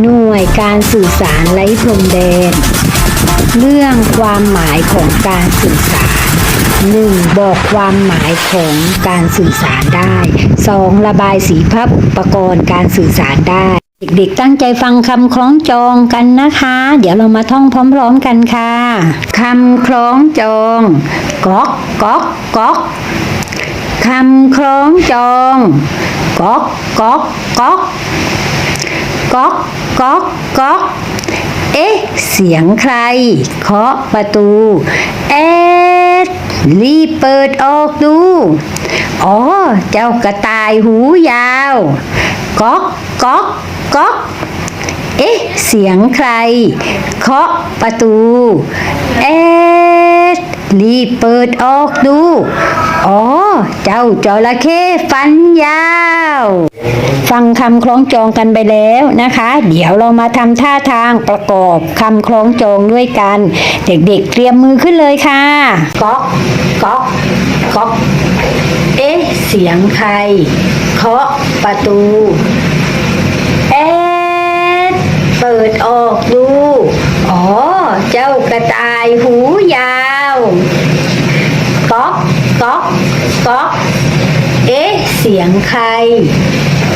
หน่วยการสื่อสารไร้พรมแดน เรื่องความหมายของการสื่อสาร 1. บอกความหมายของการสื่อสารได้ 2. ระบายสีภาพอุปกรณ์การสื่อสารได้ เด็กๆตั้งใจฟังคำคล้องจองกันนะคะ เดี๋ยวเรามาท่องพร้อมๆกันค่ะคำคล้องจองก๊อกก๊อกก๊อกคำคล้องจองก๊อกก๊อกก๊อก ก๊อกก๊อกก๊อกเอ๊ะ เสียงใคร เคาะประตูเอ๊ะรีบเปิดออกดู อ๋อ เจ้ากระต่ายหูยาว ก๊อกก๊อกก๊อกเอ๊ะ เสียงใคร เคาะประตูเอ๊ะ รีบเปิดออกดู อ๋อ เจ้าจระเข้ฟันยาว ฟังคำคล้องจองกันไปแล้วนะคะ เดี๋ยวเรามาทำท่าทางประกอบคำคล้องจองด้วยกัน เด็กๆเตรียมมือขึ้นเลยค่ะก๊อกก๊อกก๊อกเอ๊ะ เสียงใคร เคาะประตู เอ๊ะเปิดออกดู อ๋อ เจ้ากระต่ายหูยาวก๊อกก๊อก ก๊อก เอ๊ะ เสียงใคร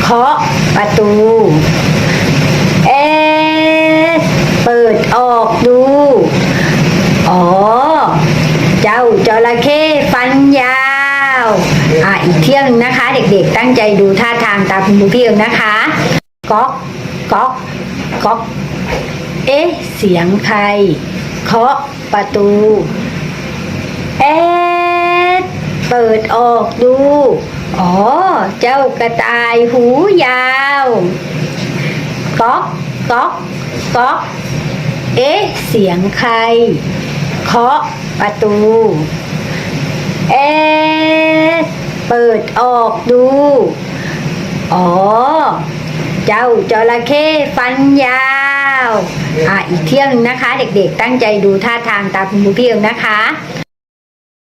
เคาะประตู เอ๊ะ เปิดออกดู อ๋อ เจ้าจระเข้ฟันยาวอะอีกเที่ยงนะคะ เด็กๆตั้งใจดูท่าทางตามคุณครูพี่เองนะคะ ก๊อก ก๊อก ก๊อก เอ๊ะ เสียงใคร เคาะประตู เอ๊ะ เปิดออกดู อ๋อ เจ้ากระต่ายหูยาวก๊อกก๊อกก๊อกเอ๊ะ เสียงใคร เคาะประตู เอ๊ะ เปิดออกดู อ๋อ เจ้าจระเข้ฟันยาว อะ อีกเที่ยงนะคะ เด็กๆ ตั้งใจดูท่าทางตามคุณครูพี่เองนะคะ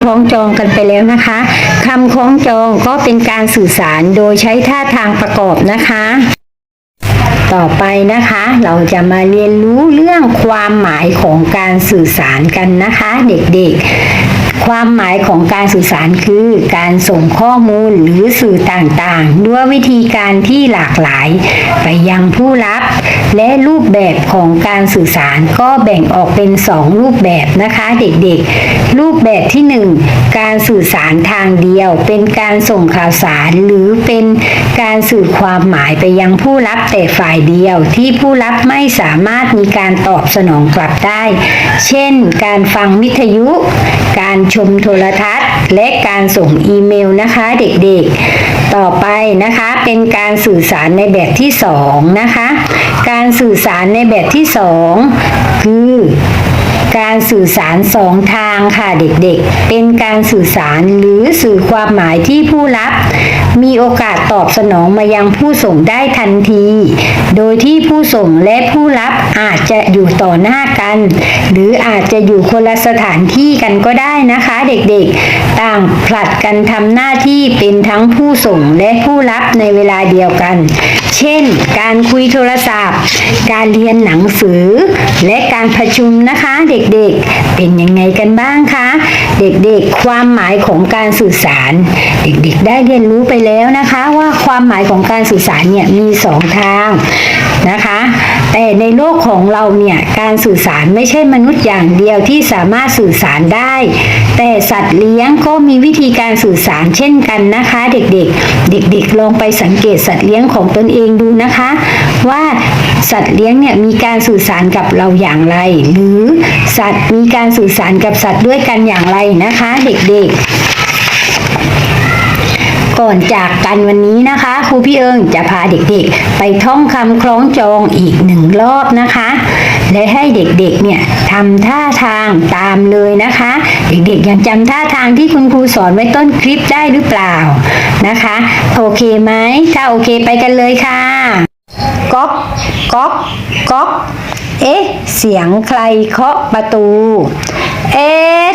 คล้องจองกันไปแล้วนะคะคำคล้องจองก็เป็นการสื่อสารโดยใช้ท่าทางประกอบนะคะ ต่อไปนะคะ เราจะมาเรียนรู้เรื่องความหมายของการสื่อสารกันนะคะ เด็กๆ ความหมายของการสื่อสารคือการส่งข้อมูลหรือสื่อต่างๆ ด้วยวิธีการที่หลากหลาย ไปยังผู้รับ และรูปแบบของการสื่อสารก็แบ่งออกเป็น 2 รูปแบบนะคะเด็กๆ รูปแบบที่ 1 การสื่อสารทางเดียว เป็นการส่งข่าวสารหรือเป็นการสื่อความหมายไปยังผู้รับแต่ฝ่ายเดียวที่ผู้รับไม่สามารถมีการตอบสนองกลับได้ เช่น การฟังวิทยุ การชมโทรทัศน์ และการส่งอีเมลนะคะเด็กๆ ต่อไปนะคะเป็นการสื่อสารในแบบที่สองนะคะ การสื่อสารในแบบที่สองคือการสื่อสารสองทางค่ะเด็กๆ เป็นการสื่อสารหรือสื่อความหมายที่ผู้รับ มีโอกาสตอบสนองมายังผู้ส่งได้ทันที โดยที่ผู้ส่งและผู้รับอาจจะอยู่ต่อหน้ากัน หรืออาจจะอยู่คนละสถานที่กันก็ได้นะคะเด็กๆ ต่างผลัดกันทำหน้าที่เป็นทั้งผู้ส่งและผู้รับในเวลาเดียวกัน เช่น การคุยโทรศัพท์ การเรียนหนังสือ และการประชุมนะคะเด็กๆ เป็นยังไงกันบ้างคะ เด็กๆ ความหมายของการสื่อสาร เด็กๆ ได้เรียนรู้ไปแล้วนะคะ ว่าความหมายของการสื่อสารเนี่ยมีสองทาง นะคะ แต่ในโลกของเราเนี่ยการสื่อสารไม่ใช่มนุษย์อย่างเดียวที่สามารถสื่อสารได้ แต่สัตว์เลี้ยงก็มีวิธีการสื่อสารเช่นกันนะคะ เด็กๆ เด็กๆลองไปสังเกตสัตว์เลี้ยงของตนเองดูนะคะ ว่าสัตว์เลี้ยงเนี่ยมีการสื่อสารกับเราอย่างไร หรือสัตว์มีการสื่อสารกับสัตว์ด้วยกันอย่างไรนะคะ เด็กๆ ก่อนจากกันวันนี้นะคะครูพี่เอิงจะพาเด็กๆ ไปท่องคำคล้องจองอีกหนึ่งรอบนะคะ และให้เด็กๆเนี่ยทำท่าทางตามเลยนะคะ เด็กๆยังจำท่าทางที่คุณครูสอนไว้ต้นคลิปได้หรือเปล่านะคะ โอเคไหมถ้าโอเคไปกันเลยค่ะก๊อกก๊อกก๊อก เอ๊ะ เสียงใครเคาะประตู เอ๊ะ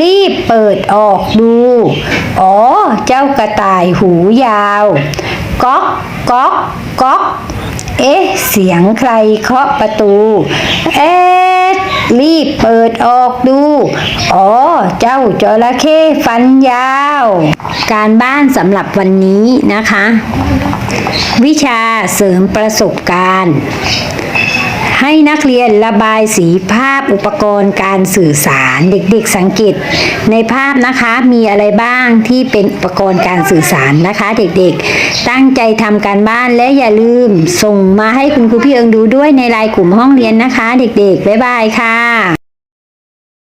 รีบเปิดออกดู อ๋อ เจ้ากระต่ายหูยาว ก๊อกก๊อกก๊อก เอ๊ะ เสียงใครเคาะประตู เอ๊ะรีบเปิดออกดู อ๋อ เจ้าจระเข้ฟันยาว การบ้านสำหรับวันนี้นะคะ วิชาเสริมประสบการณ์ ให้นักเรียนระบายสีภาพอุปกรณ์การสื่อสารเด็กๆสังเกตในภาพนะคะมีอะไรบ้างที่เป็นอุปกรณ์การสื่อสารนะคะ เด็กๆ ตั้งใจทำการบ้านและอย่าลืมส่งมาให้คุณครูพี่เอิงดูด้วยในไลน์กลุ่มห้องเรียนนะคะ เด็กๆบ๊ายบายค่ะ